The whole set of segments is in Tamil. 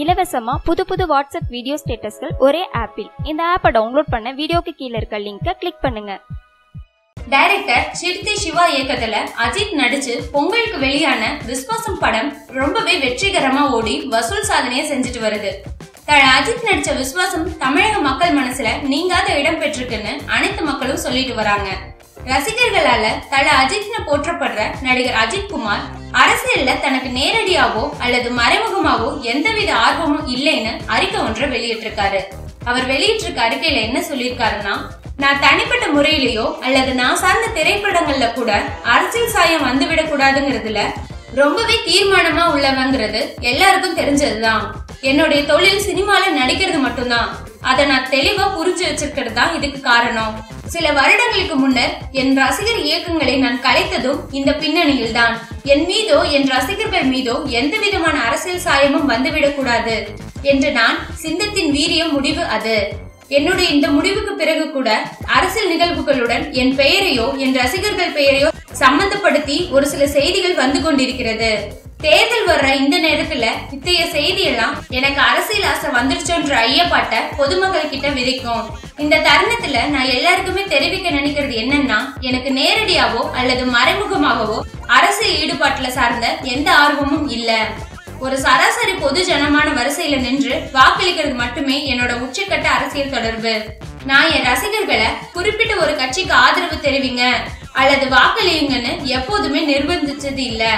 இலவசமா புது புது வாட்ஸ்அப் வீடியோ ஸ்டேட்டஸ்கள் ஒரே ஆப்பில். இந்த ஆப்பை டவுன்லோட் பண்ண வீடியோக்கு கீழே இருக்க லிங்கை கிளிக் பண்ணுங்க. டைரக்டர் சிறுத்தை சிவா இயக்கத்துல அஜித் நடிச்சு பொங்கலுக்கு வெளியான விஸ்வாசம் படம் ரொம்பவே வெற்றிகரமா ஓடி வசூல் சாதனையை செஞ்சுட்டு வருது. அஜித் நடிச்ச விஸ்வாசம் தமிழக மக்கள் மனசுல நீங்காத இடம் பெற்றிருக்குன்னு அனைத்து மக்களும் சொல்லிட்டு வராங்க. ரசிகர்களால தல அஜித்னு போற்றப்படுற நடிகர் அஜித் குமார் அரசியல்ல தனக்கு நேரடியாவோ அல்லது மறைமுகமாவோ எந்தவித ஆர்வமும் இல்லைன்னு அறிக்கை ஒன்றை வெளியிட்டிருக்காரு. அவர் வெளியிட்டிருக்க அறிக்கையில என்ன சொல்லியிருக்காருன்னா நான் தனிப்பட்ட முறையிலேயோ அல்லது நான் சார்ந்த திரைப்படங்கள்ல கூட அரசியல் சாயம் வந்துவிடக் கூடாதுங்கிறதுல ரொம்பவே தீர்மானமா உள்ளவங்கிறது எல்லாருக்கும் தெரிஞ்சதுதான். என்னுடைய தொழில் சினிமால நடிக்கிறது மட்டும்தான். அதை நான் தெளிவா புரிஞ்சு வச்சிருக்கிறது தான் இதுக்கு காரணம். சில வருடங்களுக்கு முன்னர் என் ரசிகர் இயக்கங்களை நான் கலைத்ததும் இந்த பின்னணியில் தான் என் மீதோ என் ரசிகர்கள் மீதோ எந்த விதமான அரசியல் சாயமும் வந்துவிடக் கூடாது என்று நான் சிந்தத்தின் வீரியம் முடிவு அது. என்னுடைய இந்த முடிவுக்கு பிறகு கூட அரசியல் நிகழ்வுகளுடன் என் பெயரையோ என் ரசிகர்கள் பெயரையோ சம்பந்தப்படுத்தி ஒரு சில செய்திகள் வந்து கொண்டிருக்கிறது. தேர்தல் வர்ற இந்த நேரத்துல இத்தகைய செய்தி எல்லாம் எனக்கு அரசியல் ஆசை வந்துருச்சோன்ற ஐயப்பாட்ட பொதுமக்கள் கிட்ட விதைக்கும். இந்த தருணத்துல நான் எல்லாருக்குமே தெரிவிக்க நினைக்கிறது என்னன்னா எனக்கு நேரடியாவோ அல்லது மறைமுகமாகவோ அரசியல் ஈடுபாட்டுல சார்ந்த எந்த ஆர்வமும் இல்ல. ஒரு சராசரி பொது ஜனமான வரிசையில நின்று வாக்களிக்கிறது மட்டுமே என்னோட உச்சக்கட்ட அரசியல் தொடர்பு. நான் என் ரசிகர்களை குறிப்பிட்ட ஒரு கட்சிக்கு ஆதரவு தெரிவிங்க அல்லது வாக்களியுங்கன்னு எப்போதுமே நிர்பந்திச்சது இல்லை.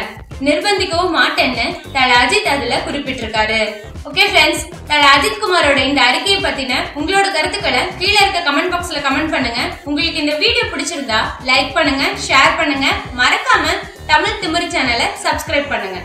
நிர்பந்திக்கவும் மாட்டேன்னு தல அஜித் அதுல குறிப்பிட்டிருக்காரு. ஓகே ஃப்ரெண்ட்ஸ் தல அஜித் குமாரோட இந்த அறிக்கையை பத்தின உங்களோட கருத்துக்களை கீழே இருக்க கமெண்ட் பாக்ஸ்ல கமெண்ட் பண்ணுங்க. உங்களுக்கு இந்த வீடியோ பிடிச்சிருந்தா லைக் பண்ணுங்க ஷேர் பண்ணுங்க. மறக்காம தமிழ் திமிரு சேனலை சப்ஸ்கிரைப் பண்ணுங்க.